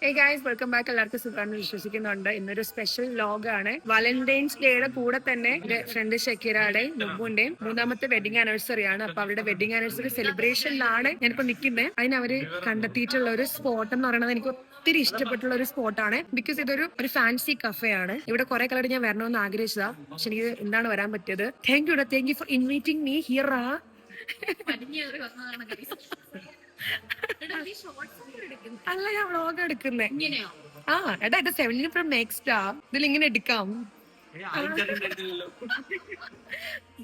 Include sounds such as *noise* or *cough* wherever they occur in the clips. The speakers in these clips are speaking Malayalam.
ഹേ ഗൈസ് വെൽക്കം ബാക്ക് എല്ലാവർക്കും സുഖമാണെന്ന് വിശ്വസിക്കുന്നുണ്ട്. ഇന്നൊരു സ്പെഷ്യൽ വ്ലോഗാണ് വാലന്റൈൻസ് ഡേയുടെ കൂടെ തന്നെ എന്റെ ഫ്രണ്ട് ഷക്കീറയുടെയും നുബുന്റെയും മൂന്നാമത്തെ വെഡിങ് ആനിവേഴ്സറി ആണ്. അപ്പൊ അവരുടെ വെഡിങ് ആനിവേഴ്സറി സെലിബ്രേഷനിലാണ് ഞാനിപ്പോ നിൽക്കുന്നത് അതിന് അവർ കണ്ടെത്തിയിട്ടുള്ള ഒരു സ്പോട്ട് എന്ന് പറയുന്നത് എനിക്ക് ഒത്തിരി ഇഷ്ടപ്പെട്ടുള്ള ഒരു സ്പോട്ടാണ് ബിക്കോസ് ഇതൊരു ഒരു ഫാൻസി കഫേ ആണ്. ഇവിടെ കുറെ കാലം ഞാൻ വരണമെന്ന് ആഗ്രഹിച്ചതാ. പക്ഷെ എനിക്ക് എന്താണ് വരാൻ പറ്റിയത്. Thank you thank you for inviting me here ആ അല്ല ഞാൻ വ്ളോഗ് എടുക്കുന്നേ. ആ എടാ ഇത് സെവന്റീൻ ഫ്രം നെക്സ്റ്റ് ഇതിൽ ഇങ്ങനെ എടുക്കാം.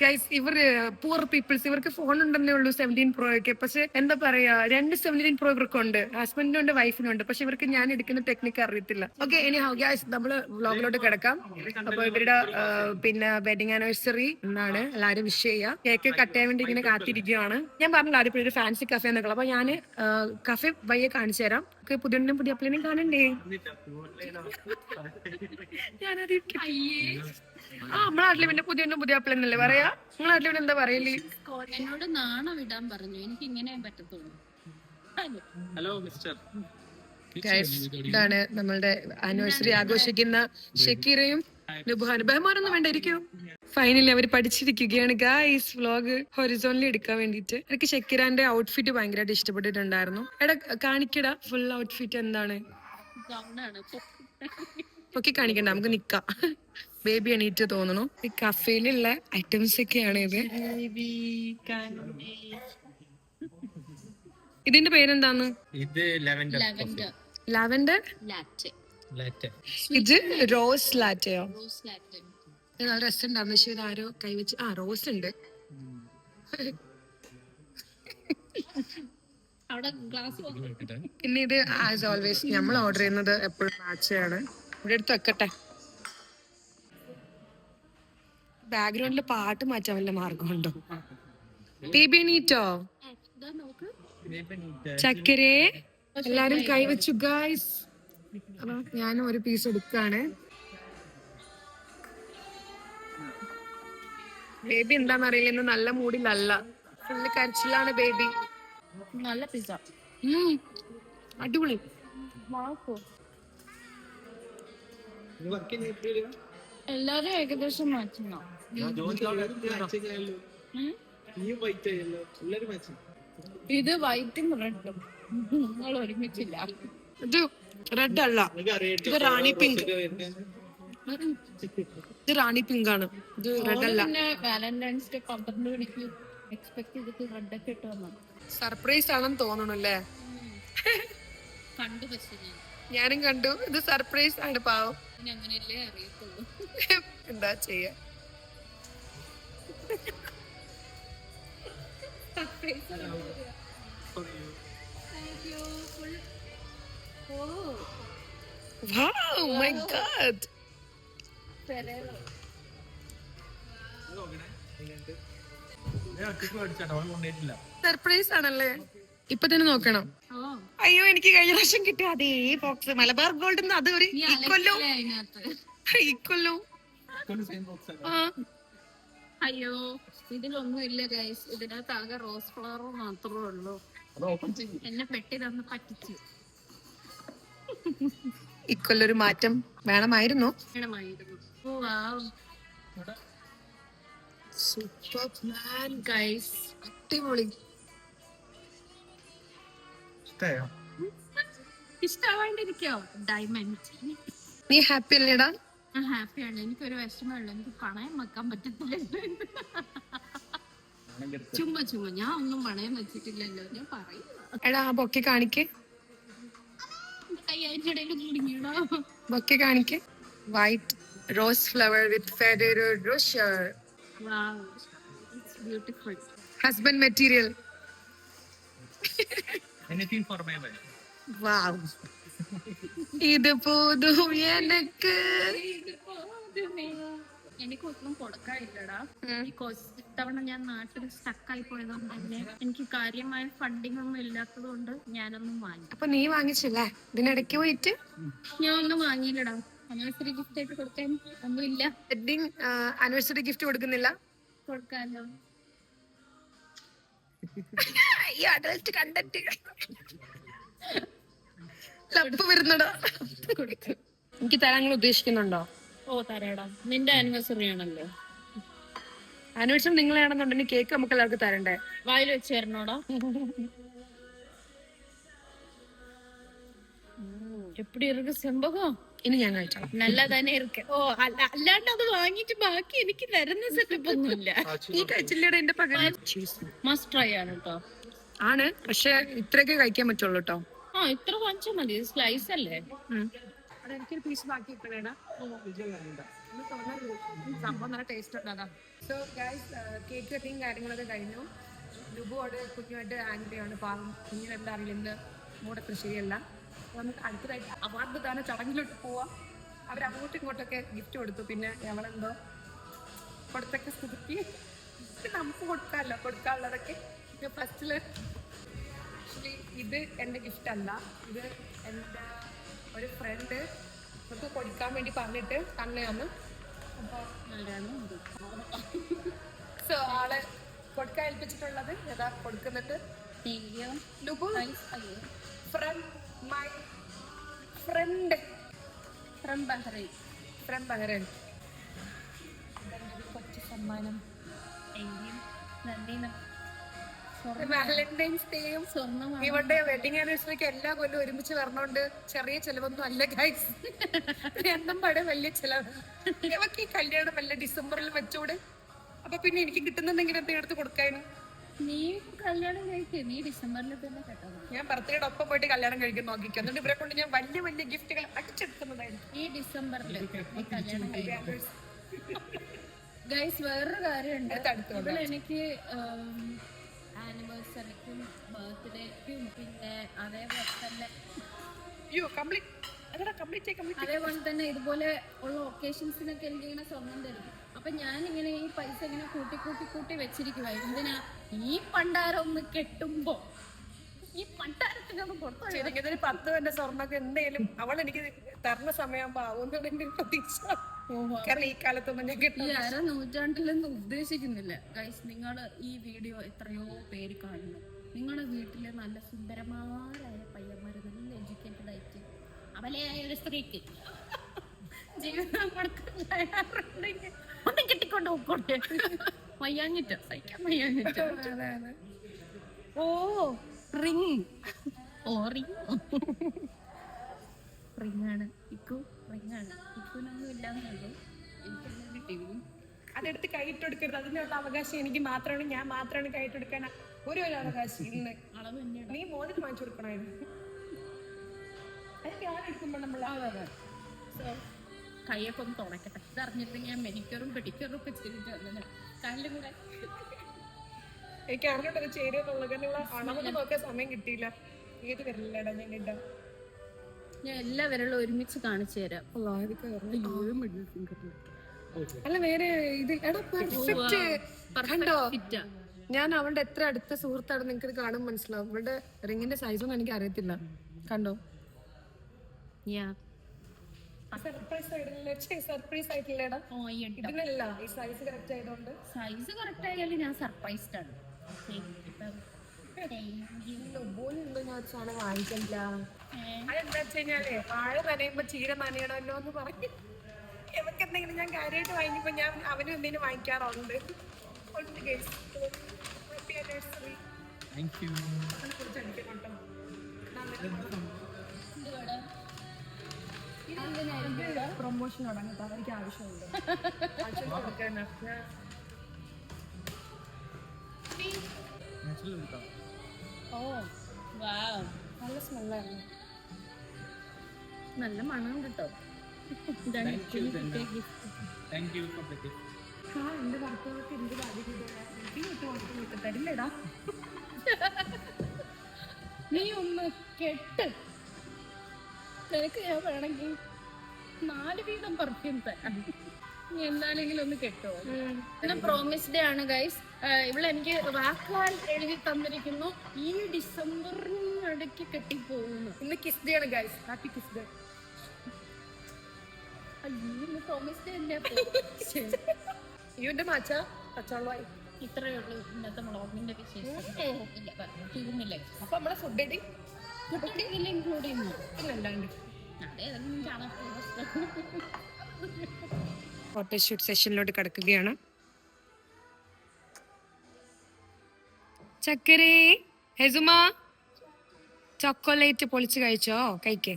ഗൈസ് ഇവർ പൂർ പീപ്പിൾസ് ഇവർക്ക് ഫോൺ ഉണ്ടെന്നേ ഉള്ളൂ സെവന്റീൻ പ്രോ ഒക്കെ പക്ഷെ എന്താ പറയാ രണ്ട് സെവന്റീൻ പ്രോ ഇവർക്ക് ഉണ്ട് ഹസ്ബൻഡിനും ഉണ്ട് വൈഫിനും ഉണ്ട് പക്ഷെ ഇവർക്ക് ഞാൻ എടുക്കുന്ന ടെക്നിക്ക് അറിയത്തില്ല. ഓക്കെ ഇനി ഹൗ ഗൈസ് നമ്മൾ വ്ലോഗിലോട്ട് കിടക്കാം. അപ്പൊ ഇവരുടെ പിന്നെ വെഡിങ് ആനിവേഴ്സറി എന്നാണ് എല്ലാരും വിഷ് ചെയ്യുക കേക്ക് കട്ട് ചെയ്യാൻ വേണ്ടി ഇങ്ങനെ കാത്തിരിക്കുകയാണ് ഞാൻ പറഞ്ഞില്ല ആരും ഒരു ഫാൻസി കഫേ എന്നൊക്കെ അപ്പൊ ഞാൻ കഫേ വയ്യെ കാണിച്ചു തരാം. പുതിയ പുതിയ അപ്ലൈനും കാണണ്ടേ? ഞാനത് ആ നമ്മളെ നാട്ടിൽ പിന്നെ പുതിയ പുതിയ അപ്ലൈ പറയാ. നിങ്ങളെ നാട്ടിൽ പിന്നെ എന്താ പറയൽ? എന്നോട് നാണം ഇടാൻ പറഞ്ഞു. എനിക്ക് ഇങ്ങനെ പറ്റത്തുള്ളൂ. ഹലോ. മിസ്റ്റർ. ഇതാണ് നമ്മളുടെ ആനിവേഴ്സറി ആഘോഷിക്കുന്ന ഷക്കീറയും നുബുഹാനും ബഹുമാനൊന്നും വേണ്ട ഇരിക്കൂ. ഫൈനലി അവർ പഠിച്ചിരിക്കുകയാണ്. ഗായ്സ് വ്ലോഗ് ഹൊറിസോണിൽ എടുക്കാൻ വേണ്ടിയിട്ട്. എനിക്ക് ഷക്കീറാന്റെ ഔട്ട്ഫിറ്റ് ഭയങ്കരമായിട്ട് ഇഷ്ടപ്പെട്ടിട്ടുണ്ടായിരുന്നു. എടാ കാണിക്കട ഫുൾ ഔട്ട്ഫിറ്റ് എന്താണ്. ഒക്കെ കാണിക്കണ്ട നമുക്ക് നിക്കാം. ബേബി എണീറ്റ് തോന്നുന്നു. ഈ കഫേയിലുള്ള ഐറ്റംസ് ഒക്കെയാണ് ഇത്. ഇതിന്റെ പേരെന്താന്ന് ഇത് ലെവൻഡർ ഇത് റോസ് ലാറ്റയോ. ഇത് നല്ല രസമുണ്ടായിരുന്നു. പക്ഷെ ഇത് ആരോ കൈവച്ച് ആ റോസ് ഉണ്ട്. അവിടെ ഗ്ലാസ് പിന്നെ ഇത് ആസ് ഓൾവേസ് നമ്മൾ ഓർഡർ ചെയ്യുന്നത് എപ്പോഴും മാച്ചയാണ് ഇവിടെ അടുത്ത് വെക്കട്ടെ. ബാക്ക്ഗ്രൗണ്ടിൽ പാട്ട് മാറ്റാൻ വല്ല മാർഗമുണ്ടോ? ബേബി നീറ്റോ ചക്കരെ ചക്കരേ എല്ലാരും കൈവച്ചു ഗായ്സ് അപ്പൊ ഞാനും ഒരു പീസ് എടുക്കാണ്. ബേബി എന്താന്ന് അറിയില്ല ഇന്ന് നല്ല മൂഡിലല്ല. ഫുള്ള് കരച്ചിലാണ് ബേബി. നല്ല പിസ്സ അടിപൊളി. എല്ലാരും ഏകദേശം മാറ്റുന്നോ ഇത് വൈറ്റും റെഡും നിങ്ങൾ ഒരുമിച്ചില്ല. ഇത് റെഡ് അല്ല. ഇത് റാണി പിങ്ക് ഇത് റാണി പിങ്ക് ആണ്. ഇത് റെഡ് അല്ല. പിന്നെ വാലന്റൈൻസ് ഡേ പന്ത്രണ്ട് മണിക്ക് എക്സ്പെക്ട് ചെയ്തിട്ട് റെഡ് ഒക്കെ ഇട്ട് വന്നു സർപ്രൈസ് ആണെന്ന് തോന്നണു അല്ലേ കണ്ടു പക്ഷെ ഞാനും കണ്ടു. ഇത് സർപ്രൈസ് ആണ് പാവം. അങ്ങനെയല്ലേ അറിയത്തുള്ളൂ. എന്താ ചെയ്യാ? Wow, my God. സർപ്രൈസ് ആണല്ലേ? ഇപ്പൊ തന്നെ നോക്കണം. അയ്യോ എനിക്ക് കഴിഞ്ഞ പ്രാവശ്യം കിട്ടിയ അതേ ബോക്സ് മലബാർ ഗോൾഡ് അത് ഒരു ഇക്കൊല്ലോ. ഇക്കൊല്ലോ. ആ. അയ്യോ ഇതിലൊന്നും ഇല്ല ഗൈസ് ഇതിനകത്ത് ആകെ റോസ് ഫ്ലവർ മാത്രമേ ഉള്ളൂ. അത് ഓപ്പൺ ചെയ്യും. എന്നെ പെട്ടി തന്ന് പറ്റിച്ചു. ഇക്കൊല്ലൊരു മാറ്റം വേണമായിരുന്നു. വേണമായിരുന്നു. Oh wow super plan guys അടിപൊളി. ഇഷ്ടമായോ ഇഷ്ടമാണ്ടിരിക്കോ ഡയമണ്ട് നീ ഹാപ്പി അല്ലേടാ? ഞാൻ ഹാപ്പിയാണ് എനിക്കൊരു വിഷമമുള്ളൂ എനിക്ക് പണയം വെക്കാൻ പറ്റത്തില്ലല്ലോ ചുമ്മാ ചുമ്മാ. ഞാൻ ഒന്നും പണയം വെച്ചിട്ടില്ലല്ലോ. ഞാൻ പറയുക എടാ ആ ബൊക്കെ കാണിക്ക്. ബൊക്കെ കാണിക്ക്. White rose flower with Ferrero it's beautiful husband material anything for my wife wow ഇത് പോതും എനക്ക്. എനിക്കൊന്നും കൊടുക്കാനില്ലടാ. ഈ കൊസ് ഇത്തവണ ഞാൻ നാട്ടിൽ സ്റ്റക്കായി പോയതുകൊണ്ട് തന്നെ എനിക്ക് കാര്യമായ ഫണ്ടിങ് ഒന്നും ഇല്ലാത്തത് കൊണ്ട് ഞാനൊന്നും വാങ്ങി. അപ്പൊ നീ വാങ്ങിച്ചില്ലേ? ഇതിനിടയ്ക്ക് പോയിട്ട്? ഞാൻ ഒന്നും വാങ്ങിയില്ലടാ. അനിവേഴ്സറി ഗിഫ്റ്റ് ആയിട്ട് കൊടുക്കാൻ ഒന്നുമില്ല വെഡിങ് ആനിവേഴ്സറി ഗിഫ്റ്റ് കൊടുക്കുന്നില്ല? കൊടുക്കാനോ *laughs* ഈ അഡൽറ്റ് കണ്ടന്റ് ലപ്പ് വരുന്നടാ. കൊടുക്കും. എനിക്ക് തരാൻ ഉദ്ദേശിക്കുന്നുണ്ടോ? ഓ തരാടാ. നിന്റെ ആനിവേഴ്സറി ആണല്ലോ. ആനിവേഴ്സറി നിങ്ങളാണെന്നുണ്ടെങ്കിൽ കേക്ക് നമുക്ക് എല്ലാവർക്കും തരണ്ടേ? വായിൽ വെച്ച് തരണോടാ. എപ്പടി ഇருக்கு செம்பகம் ഇനി ഞാൻ കഴിച്ചോ നല്ല തന്നെ ഇருக்கு ഓ അല്ലാണ്ട് അത് വാങ്ങിട്ട് ബാക്കി എനിക്ക് തരുന്ന സെറ്റപ്പ് ഒന്നുമില്ല. നീ കഴിച്ചില്ലേടെ എന്റെ പകരം? മസ്റ്റ് ട്രൈ ആണ് കേട്ടോ ആണ്. പക്ഷെ ഇത്രയൊക്കെ കഴിക്കാൻ പറ്റുള്ളൂ കേട്ടോ ഇത്ര വാങ്ങിച്ചാൽ മതി. സ്ലൈസ് അല്ലേ? എനിക്കൊരു പീസ് ബാക്കി ഇട്ടേടാ സംഭവം നല്ല ടേസ്റ്റ് ഉണ്ടാകാം സോ ഗൈസ് കേക്ക് കട്ടിങ് കാര്യങ്ങളൊക്കെ കഴിഞ്ഞു. ലുബുവോട് കുഞ്ഞുമായിട്ട് ആന്റിയാണ് പാവം കുഞ്ഞിനെന്താ അറിയില്ല ഇന്ന് മൂടത്ര ശരിയല്ല അപ്പൊ നമുക്ക് അടുത്തതായിട്ട് അവാർഡ് ദാന ചടങ്ങിലോട്ട് പോവാം. അവർ അങ്ങോട്ടും ഇങ്ങോട്ടൊക്കെ ഗിഫ്റ്റ് കൊടുത്തു. പിന്നെ ഞങ്ങളെന്തോ കൊടുത്തൊക്കെ സ്ഥിതിക്ക് നമുക്ക് കൊടുക്കാമല്ലോ കൊടുക്കാനുള്ളതൊക്കെ. ഫസ്റ്റിൽ ആക്ച്വലി ഇത് എന്റെ ഗിഫ്റ്റ് അല്ല ഇത് എന്റെ ഒരു ഫ്രണ്ട് നമുക്ക് കൊടുക്കാൻ വേണ്ടി പറഞ്ഞിട്ട് തന്നെയാണ്. അപ്പോൾ സോ ആളെ കൊടുക്കാൻ ഏൽപ്പിച്ചിട്ടുള്ളത് ഏതാ? കൊടുക്കുന്നത് from my friend from Bahrain from Bahrain കൊച്ചു സമ്മാനം. വാലന്റൈൻസ് ഡേയും സ്വർണം ഇവരുടെ വെഡിങ് ആനിവേഴ്സറിക്ക് എല്ലാ കൊല്ലം ഒരുമിച്ച് വരണോണ്ട്. ചെറിയ ചെലവൊന്നും അല്ല ഗൈസ് എന്നും പടം വലിയ ചെലവ്. ഇവക്ക് ഈ കല്യാണം അല്ല ഡിസംബറിൽ വെച്ചൂടെ? അപ്പൊ പിന്നെ എനിക്ക് കിട്ടുന്നുണ്ടെങ്കിൽ എന്തെങ്കിലും എടുത്ത് കൊടുക്കാനും? നീ കല്യാണം കഴിക്കും. നീ ഡിസംബറിൽ തന്നെ കേട്ടോ ഞാൻ ബർത്ത്ഡേയുടെ ഒപ്പം പോയിട്ട് കല്യാണം കഴിക്കാൻ നോക്കിക്കും. എന്നിട്ട് ഇവരെ കൊണ്ട് ഞാൻ വലിയ വലിയ ഗിഫ്റ്റുകൾ അടിച്ചെടുക്കുന്നതായിരുന്നു ഈ ഡിസംബറിൽ നീ കല്യാണം കഴിക്കും. ഗൈസ് വേറൊരു കാര്യമുണ്ട്. എനിക്ക് ആനിവേഴ്സറിക്കും ബർത്ത്ഡേക്കും പിന്നെ അതേപോലെ തന്നെ അയ്യോ കംപ്ലീറ്റ് കംപ്ലീറ്റ് അതേപോലെ തന്നെ ഇതുപോലെ ഉള്ള ഒക്കേഷൻസിനൊക്കെ എനിക്ക് ഇങ്ങനെ സ്വർണം തരും. അപ്പൊ ഞാൻ ഇങ്ങനെ ഈ പൈസ ഇങ്ങനെ കൂട്ടി കൂട്ടി കൂട്ടി വെച്ചിരിക്കുവായിരുന്നു എന്തിനാ? ഈ പണ്ടാരം ഒന്ന് കെട്ടുമ്പോ ഈ പണ്ടാരത്തിനൊന്നും കൊടുത്തു പത്ത് തന്നെ സ്വർണൊക്കെ എന്തെങ്കിലും അവൾ എനിക്ക് തരണ സമയമാകുമ്പോ ആവുന്നുണ്ടെങ്കിൽ പ്രതീക്ഷ. കാരണം ഈ കാലത്തൊന്നും ഞാൻ ഈ അര നൂറ്റാണ്ടിലൊന്നും ഉദ്ദേശിക്കുന്നില്ല. ഗൈസ് നിങ്ങൾ ഈ വീഡിയോ എത്രയോ പേര് കാണുന്നു. നിങ്ങളുടെ വീട്ടിലെ നല്ല സുന്ദരമാരായ പയ്യന്മാർ നല്ല എഡ്യൂക്കേറ്റഡ് ആയിട്ട് അവലയായ ഒരു സ്ത്രീക്ക് ജീവിതം കൊടുക്കാൻ തയ്യാറുണ്ടെങ്കിൽ ഒന്ന് കെട്ടിക്കൊണ്ട് പോയിക്കോട്ടെ വയ്യാഞ്ഞിട്ട് സഹിക്കാൻ വയ്യാഞ്ഞിട്ട് ഓ റിങ്. ഓ റിങ്. റിങ്ങാണ്. ആണ് ഇക്കു. കിട്ടിയിരുന്നു അതെടുത്ത് കൈയിട്ടെടുക്കരുത്. അതിനുള്ള അവകാശം എനിക്ക് മാത്രമാണ്. ഞാൻ മാത്രമാണ് കൈയിട്ടെടുക്കാൻ ഒരു ഒരു അവകാശം ഇന്ന്. നീ മോതിരം വാങ്ങിച്ചു കൊടുക്കണമായിരുന്നു. അതൊക്കെ ആരെടുക്കുമ്പോ നമ്മൾ സോ കൈയൊക്കെ ഒന്ന് തുണയ്ക്കട്ടെ. ഇതറിഞ്ഞിട്ട് ഞാൻ മെനിക്കറും പെഡിക്കറും ഒക്കെ ചെയ്തിട്ട് വന്നത്. കാലിലും കൂടെ. എനിക്ക് അറിഞ്ഞോട്ടത് ചേരുന്നുള്ളതിനുള്ള അളവ് നോക്കാൻ സമയം കിട്ടിയില്ല. ഏത് വരില്ലടാ ഞാൻ ഇടാം? ഞാൻ എല്ലാ വിരലും ഒരുമിച്ച് കാണിച്ചു തരാം. അല്ല നേരെ ഇത് എടാ പെർഫെക്റ്റ് കണ്ടോ? ഞാൻ അവളുടെ എത്ര അടുത്ത സുഹൃത്താണ് നിങ്ങൾക്ക് ഇത് കാണുമ്പോൾ മനസ്സിലാവും. അവളുടെ റിങ്ങിന്റെ സൈസ് ഒന്നും എനിക്ക് അറിയത്തില്ല. കണ്ടോ? സർപ്രൈസ് ആയിട്ടില്ല സർപ്രൈസ് ആയിട്ടില്ലേടാ. ഇതിനല്ല ഈ സൈസ് കറക്റ്റ് ആയതുകൊണ്ട്. സൈസ് കറക്റ്റ് ആയാലും ഞാൻ സർപ്രൈസ്ഡ് ആണ്. സാധനം അതെന്താ വെച്ച് കഴിഞ്ഞാൽ വാഴ നനയുമ്പോ ചീര നനയണമല്ലോ എന്ന് പറഞ്ഞു എന്തെങ്കിലും ഞാൻ കാര്യമായിട്ട് വാങ്ങിക്കുമ്പോൾ ഞാൻ അവനും എന്തെങ്കിലും വാങ്ങിക്കാറുണ്ട്. ഉണ്ട്. താങ്ക് യു കുറിച്ച്. പ്രൊമോഷൻ തുടങ്ങട്ടെ. അവർക്ക് ആവശ്യമുണ്ട്. *laughs* ഓ വാ നല്ല സ്മെല്ലായിരുന്നു നല്ല മണം കേട്ടോ thank you for the gift ആ എന്റെ ഭർത്താവൊക്കെ എന്ത് ബാധ്യത വിട്ട് കൊടുത്ത് വിട്ട് തരില്ലടാ. നീ ഒന്ന് കെട്ട്. നിനക്ക് ഞാൻ വേണമെങ്കിൽ നാല് വീതം പെർഫ്യൂം തരാം. നീ എന്താണെങ്കിലും ഒന്ന് കെട്ടോ. ഇന്ന് പ്രോമിസ് ഡേ ആണ് ഗൈസ് ഇവിടെ എനിക്ക് വാക്കാൽ എഴുതി തന്നിരിക്കുന്നു. ഈ ഡിസംബറിനിടയ്ക്ക് കെട്ടിപ്പോകുന്നു. ഇന്ന് കിസ് ഡേ ആണ് ഗൈസ് ഹാപ്പി കിസ് ഡേ ഇവന്റെ മാച്ച പച്ചവെള്ളമായി ഇത്രയേ ഉള്ളൂ ഇന്നത്തെ വ്ളോഗിന്റെ വിശേഷം ഇല്ല തീർന്നില്ല അപ്പൊ നമ്മളെ ഫുഡ് അടി കുട്ടി ഇതിൽ ഇൻക്ലൂഡ് ചെയ്യുന്നു ഫോട്ടോഷൂട്ട് സെഷനിലോട്ട് കിടക്കുകയാണ്. ചക്കരേ ഹെസുമ. ചോക്കോലേറ്റ് പൊളിച്ച് കഴിച്ചോ? കഴിക്കേ.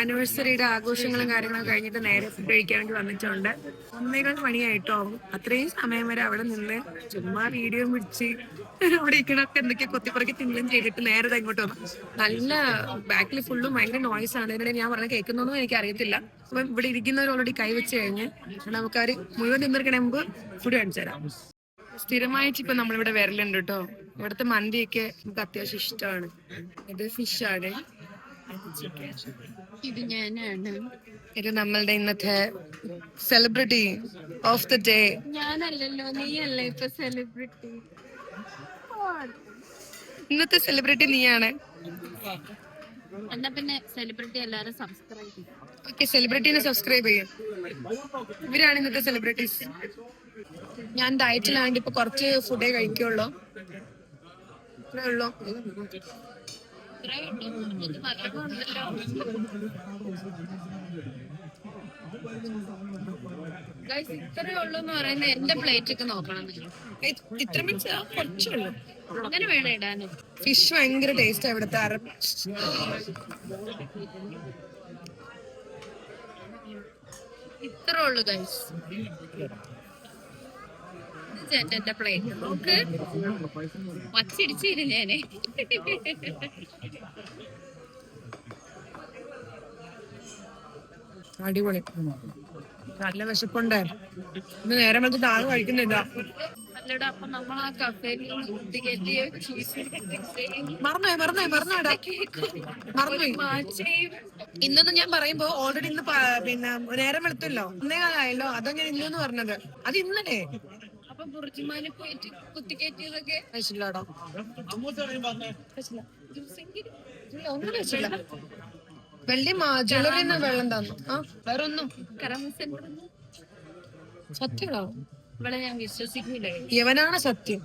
ആനിവേഴ്സറിയുടെ ആഘോഷങ്ങളും കാര്യങ്ങളും കഴിഞ്ഞിട്ട് നേരെ ഫുഡ് കഴിക്കാൻ വേണ്ടി വന്നിട്ടുണ്ട്. ഒന്നേകാൽ മണിയായിട്ടോ? അത്രയും സമയം വരെ അവിടെ നിന്ന് ചുമ്മാ വീഡിയോ പിടിച്ച് അവിടെ ഇരിക്കണൊക്കെ എന്തൊക്കെ കൊത്തിപ്പറക്കി തിന്നും ചെയ്തിട്ട് നേരെ ഇങ്ങോട്ട് വന്നു. നല്ല ബാക്കിൽ ഫുള്ളും ഭയങ്കര നോയ്സ് ആണ്. ഇതിനിടെ ഞാൻ പറഞ്ഞ കേൾക്കുന്നൊന്നും എനിക്ക് അറിയത്തില്ല അപ്പം ഇവിടെ ഇരിക്കുന്നവർ ഓൾറെഡി കൈവച്ച് കഴിഞ്ഞ് നമുക്ക് അവർ മുഴുവൻ തിന്നിരിക്കണ മുമ്പ് ഫുഡ് കാണിച്ചു തരാം. സ്ഥിരമായിട്ട് ഇപ്പൊ നമ്മളിവിടെ വരലുണ്ട് കേട്ടോ. ഇവിടുത്തെ മന്തിയൊക്കെ നമുക്ക് അത്യാവശ്യം ഇഷ്ടമാണ്. ഇത് ഫിഷ് ആണ്. ഇത് ഞാനാണ് ഇത് നമ്മളുടെ ഇന്നത്തെ സെലിബ്രിറ്റി ഓഫ് ദ ഡേ ഞാനല്ലല്ലോ നീയല്ലേ ഇപ്പൊ സെലിബ്രിറ്റി ഇന്നത്തെ സെലിബ്രിറ്റി നീയാണ്. എന്നാ പിന്നെ സെലിബ്രിറ്റി എല്ലാരും സബ്സ്ക്രൈബ് ചെയ്യും. ഓക്കെ സെലിബ്രിറ്റീനെ സബ്സ്ക്രൈബ് ചെയ്യും. ഇവരാണ് ഇന്നത്തെ സെലിബ്രിറ്റീസ് ഞാൻ ഡയറ്റിലാണ്ട് ഇപ്പൊ കുറച്ച് ഫുഡേ കഴിക്കുള്ളൂ. ഇത്രേ ഉള്ളൂ. Guys, ഇത്രേ ഉള്ളൂ എന്ന് പറയുന്നത് എന്റെ പ്ലേറ്റ് ഒക്കെ നോക്കണം. ഇത്ര മീൻസ് കുറച്ചേ ഉള്ളൂ. അങ്ങനെ വേണം ഇടാനും? ഫിഷ് ഭയങ്കര ടേസ്റ്റ് ഇവിടുത്തെ അറബ് ഇത്രേ ഉള്ളൂ ഗൈസ് ചേട്ടന്റെ പ്ലേറ്റ് നോക്ക്. വച്ചിടിച്ചിരുന്നു ഞാൻ. അടിപൊളി. നല്ല വിശപ്പുണ്ടായിരുന്നു ഇന്ന് നേരെ വെച്ചിട്ട് ആൾ കഴിക്കുന്നില്ല. അല്ലടാ അപ്പൊ നമ്മൾ ആ കഫേയിൽ മറന്നോയി മറന്നോയി മറന്നോടാ ഇന്നെന്ന് ഞാൻ പറയുമ്പോ ഓൾറെഡി ഇന്ന് പിന്നെ നേരം വെളുത്തല്ലോ. ഇന്നേ കാലായല്ലോ. അതാ ഞാൻ ഇന്നെന്ന് പറഞ്ഞത്. അത് ഇന്നലെ അപ്പൊ ബുർജിമാനെ പോയിട്ട് കുത്തിക്കേറ്റിയതൊക്കെ കഴിച്ചില്ലാടോ ഒന്നും കഴിച്ചില്ല വെള്ളി ജ്വല്ലറി വെള്ളം തന്നു. ആ വേറെ ഒന്നും സത്യമാണോ? ഇവിടെ ഞാൻ വിശ്വസിക്കില്ല യവനാണ് സത്യം.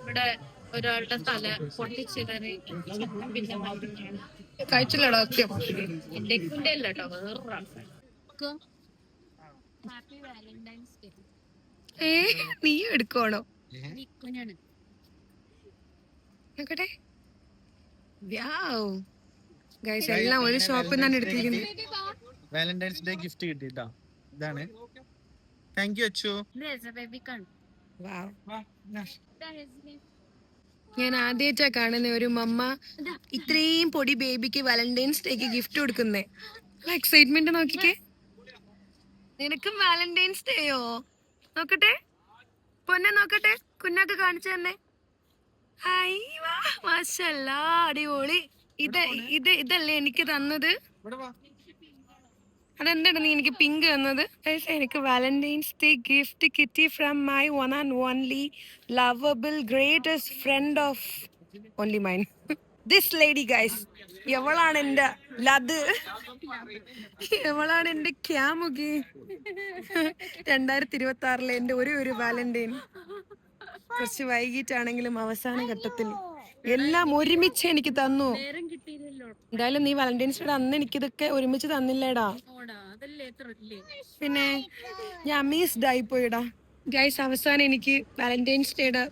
ഇവിടെ ഒരാളുടെ തല പൊട്ടിച്ചിടറി പിന്നെ. കഴിച്ചില്ലടോ സത്യം. എന്റെ കുണ്ടല്ലോ അല്ല കേട്ടോ വേറൊരാൾക്കാണ് ഹാപ്പി വാലന്റൈൻസ് ഡേ ഏ നീ നോക്കട്ടെ. വ്യാവ്. ഗൈസ് എല്ലാം ഒരു ഷോപ്പിൽ നിന്നാണ് എടുത്തിരിക്കുന്നത്. വാലന്റൈൻസ് ഡേ ഗിഫ്റ്റ് കിട്ടിട്ടാ. ഇതാണ്. Thank you Achu. ഞാൻ ആദ്യമായിട്ടാ കാണുന്ന ഒരു മമ്മ ഇത്രയും പൊടി ബേബിക്ക് വാലന്റൈൻസ് ഡേക്ക് ഗിഫ്റ്റ് കൊടുക്കുന്നേ. എക്സൈറ്റ്മെന്റ് നോക്കിക്കേ. നിനക്കും വാലന്റൈൻസ് ഡേയോ? നോക്കട്ടെ. പൊന്നെ നോക്കട്ടെ. കുഞ്ഞൊക്കെ കാണിച്ചു തന്നെ. മാഷല്ലാ അടിപൊളി. ഇത് ഇത് ഇതല്ലേ എനിക്ക് തന്നത്? അതെന്താണ് നീ എനിക്ക് പിങ്ക് തന്നത്? എനിക്ക് വാലന്റൈൻസ് ഡേ ഗിഫ്റ്റ് കിട്ടി from my one and only lovable greatest friend of only mine. This lady guys എവളാണ് എന്റെ ലത്? എവളാണ് എന്റെ ക്യാമുകി? രണ്ടായിരത്തി ഇരുപത്തി ആറിലെ എന്റെ ഒരു ഒരു വാലന്റൈൻ. കുറച്ച് വൈകിട്ടാണെങ്കിലും അവസാന ഘട്ടത്തിൽ എല്ലാം ഒരുമിച്ച് എനിക്ക് തന്നു. എന്തായാലും നീ വാലന്റൈൻസ് ഡേ അന്ന് എനിക്കിതൊക്കെ ഒരുമിച്ച് തന്നില്ലേടാ. പിന്നെ ഞാൻ അമീസ്ഡ് ആയി പോയിടാ. ഗൈസ് അവസാനം എനിക്ക് വാലന്റൈൻസ് ഡേയുടെ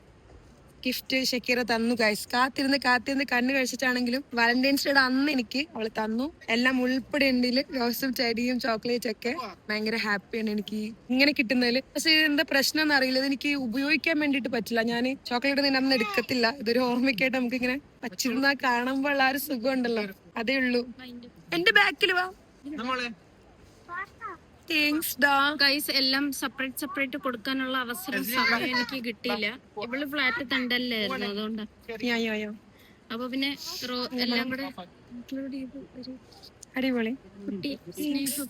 ഗിഫ്റ്റ് ഷക്കീറ തന്നു ഗൈസ് കാത്തിരുന്ന് കാത്തിരുന്ന് കണ്ണ് കഴിച്ചിട്ടാണെങ്കിലും വാലന്റൈൻസ് ഡേ അന്ന് എനിക്ക് അവൾ തന്നു. എല്ലാം ഉൾപ്പെടെ ഉണ്ടെങ്കിൽ റോസും ചെടിയും ചോക്ലേറ്റ് ഒക്കെ ഭയങ്കര ഹാപ്പിയാണ് എനിക്ക് ഇങ്ങനെ കിട്ടുന്നതിൽ. പക്ഷെ എന്താ പ്രശ്നം എന്ന് അറിയില്ല എനിക്ക് ഉപയോഗിക്കാൻ വേണ്ടിട്ട് പറ്റില്ല. ഞാൻ ചോക്ലേറ്റ് നിന്നെ അന്ന് എടുക്കത്തില്ല. ഇതൊരു ഓർമ്മയ്ക്കായിട്ട് നമുക്ക് ഇങ്ങനെ പച്ചിരുന്നാ കാണുമ്പോൾ ആ ഒരു സുഖം ഉണ്ടല്ലോ. അതേ ഉള്ളൂ. എന്റെ ബാക്കിൽ വാ. താങ്ക്സ് ഡാ. ഗൈസ് എല്ലാം സെപ്പറേറ്റ് സെപ്പറേറ്റ് കൊടുക്കാനുള്ള അവസരം സമയം എനിക്ക് കിട്ടിയില്ല. ഇവൾ ഫ്ലാറ്റ് തണ്ടല്ലായിരുന്നു അതുകൊണ്ട്. അപ്പൊ പിന്നെ എല്ലാം കൂടെ include ചെയ്ത് ഒരു അടിപൊളി. കുട്ടി സ്നേഹം.